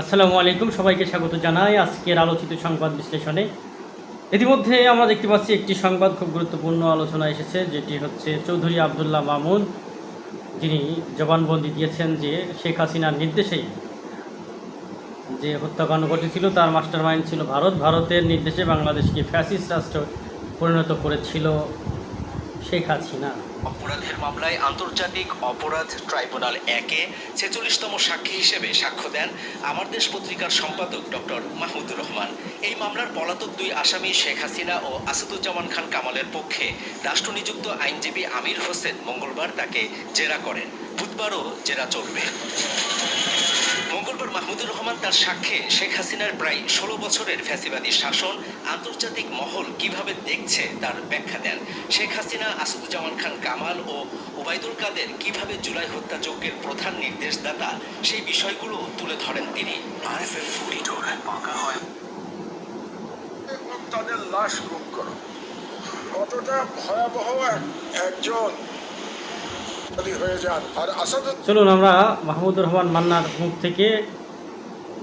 আসসালামু আলাইকুম, সবাইকে স্বাগত জানাই আজকের আলোচিত সংবাদ বিশ্লেষণে। ইতিমধ্যে আমরা দেখতে পাচ্ছি একটি সংবাদ খুব গুরুত্বপূর্ণ আলোচনা এসেছে, যেটি হচ্ছে চৌধুরী আবদুল্লাহ মামুন, যিনি জবানবন্দি দিয়েছেন যে শেখ হাসিনার নির্দেশেই যে হত্যাকাণ্ড ঘটেছিল, তার মাস্টার মাইন্ড ছিল ভারত। ভারতের নির্দেশে বাংলাদেশকে ফ্যাসিস্ট রাষ্ট্র পরিণত করেছিল শেখ হাসিনা। অপরাধের মামলায় আন্তর্জাতিক অপরাধ ট্রাইব্যুনাল একে ছেচল্লিশতম সাক্ষী হিসেবে সাক্ষ্য দেন আমার দেশ পত্রিকার সম্পাদক ডক্টর মাহমুদুর রহমান। এই মামলার পলাতক দুই আসামি শেখ হাসিনা ও আসাদুজ্জামান খান কামালের পক্ষে রাষ্ট্রনিযুক্ত আইনজীবী আমির হোসেন মঙ্গলবার তাকে জেরা করেন। বুধবারও জেরা চলবে। মঙ্গলবার মাহমুদুর রহমান তার সাক্ষ্যে শেখ হাসিনার প্রায় ষোলো বছরের ফ্যাসিবাদী শাসন, আন্তর্জাতিক মহল কীভাবে দেখছে তার ব্যাখ্যা দেন। শেখ হাসিনা, আসাদুজ্জামান খান কামাল ও ওবায়দুল কাদের কীভাবে জুলাই হত্যাযজ্ঞের প্রধান নির্দেশদাতা সেই বিষয়গুলো তুলে ধরেন তিনি। হয়। তাদের লাশ গুম করো। কতটা ভয়াবহ একজন হয়ে যান। আর আসাদ চলুন আমরা মাহমুদুর রহমান মান্নার মুখ থেকে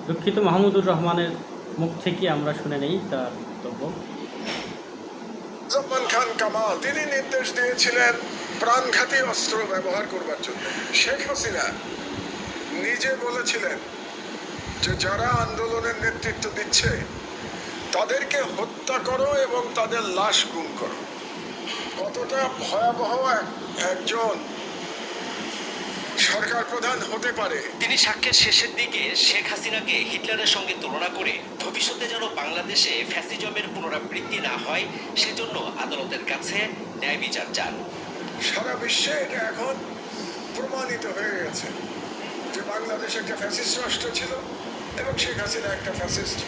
দুঃখিত মাহমুদুর রহমানের মুখ থেকে আমরা শুনে নেই তার বক্তব্য জামান খান কামাল, তিনি নির্দেশ দিয়েছিলেন প্রাণঘাতী অস্ত্র ব্যবহার করবার জন্য। শেখ হাসিনা নিজে বলেছিলেন যে যারা আন্দোলনের নেতৃত্ব দিচ্ছে, তাদেরকে হত্যা করো এবং তাদের লাশ গুম করো। কতটা ভয়াবহ এক- একজন সরকার প্রধান হতে পারে। তিনি সাক্ষ্যের শেষের দিকে শেখ হাসিনাকে হিটলারের সঙ্গে তুলনা করে ভবিষ্যতে যেন বাংলাদেশে ফ্যাসিজমের পুনরাবৃত্তি না হয় সেজন্য আদালতের কাছে ন্যায় বিচার চান। সারা বিশ্বে এটা এখন প্রমাণিত হয়ে গেছে যে বাংলাদেশ একটা ফ্যাসিস্ট রাষ্ট্র ছিল এবং শেখ হাসিনা একটা ফ্যাসিস্ট।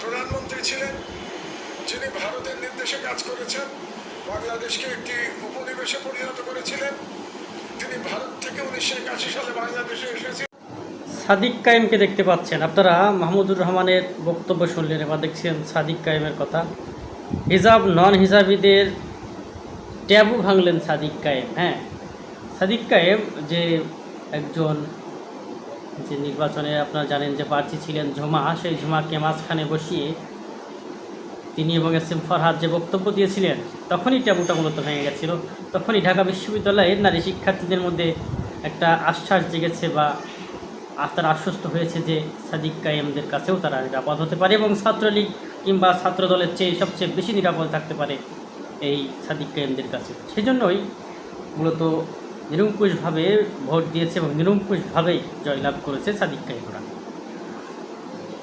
প্রধানমন্ত্রী ছিলেন যিনি ভারতের নির্দেশে কাজ করেছেন বাংলাদেশকে একটি উপনিবেশে পরিণত করেছিলেন সাদিক কায়েমকে দেখতে পাচ্ছেন। আপনারা মাহমুদুর রহমানের বক্তব্য শুনলেন, এবার দেখছেন সাদিক কায়েমের কথা। হিজাব নন হিজাবিদের ট্যাবু ভাঙলেন সাদিক কায়েম হ্যাঁ। সাদিক কায়েম যে একজন যে নির্বাচনে আপনারা জানেন যে প্রার্থী ছিলেন ঝুমা, সেই ঝুমাকে মাঝখানে বসিয়ে তিনি এবং এস এম ফরহাদ যে বক্তব্য দিয়েছিলেন, তখনই ট্যাবুটা মূলত ভেঙে গেছিল। তখনই ঢাকা বিশ্ববিদ্যালয়ের নারী শিক্ষার্থীদের মধ্যে একটা আশ্বাস জেগেছে বা তারা আশ্বস্ত হয়েছে যে সাদিক কায়েমদের কাছেও তারা নিরাপদ হতে পারে এবং ছাত্রলীগ কিংবা ছাত্র দলের চেয়ে সবচেয়ে বেশি নিরাপদ থাকতে পারে এই সাদিক কায়েমদের কাছে। সেজন্যই মূলত নিরঙ্কুশভাবে ভোট দিয়েছে এবং নিরঙ্কুশভাবেই জয়লাভ করেছে সাদিক কায়েমরা।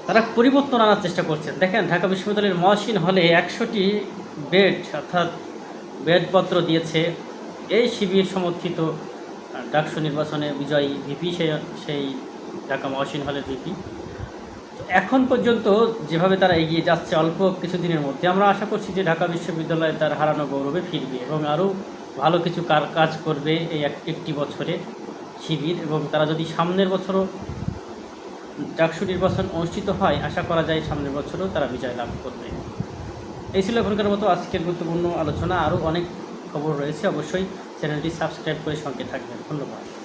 তারা পরিবর্তন আনার চেষ্টা করছেন। দেখেন, ঢাকা বিশ্ববিদ্যালয়ের মহাসীন হলে একশোটি বেড, অর্থাৎ বেডপত্র দিয়েছে এই শিবির সমর্থিত ডাকসু নির্বাচনে বিজয়ী ভিপি সেই সেই ঢাকা মহাসীন হলের ভিপি। এখন পর্যন্ত যেভাবে তারা এগিয়ে যাচ্ছে অল্প কিছুদিনের মধ্যে, আমরা আশা করছি যে ঢাকা বিশ্ববিদ্যালয় তার হারানো গৌরবে ফিরবে এবং আরও ভালো কিছু কাজ করবে এই এক- একটি বছরে শিবির এবং তারা যদি সামনের বছরও ডাকসু নির্বাচন অনুষ্ঠিত হয়, আশা করা যায় সামনের বছরও তারা বিজয় লাভ করবে। এই ছিল এখনকার মতো আজকের গুরুত্বপূর্ণ আলোচনা। আরও অনেক খবর রয়েছে, অবশ্যই চ্যানেলটি সাবস্ক্রাইব করে সঙ্গে থাকবেন। ধন্যবাদ।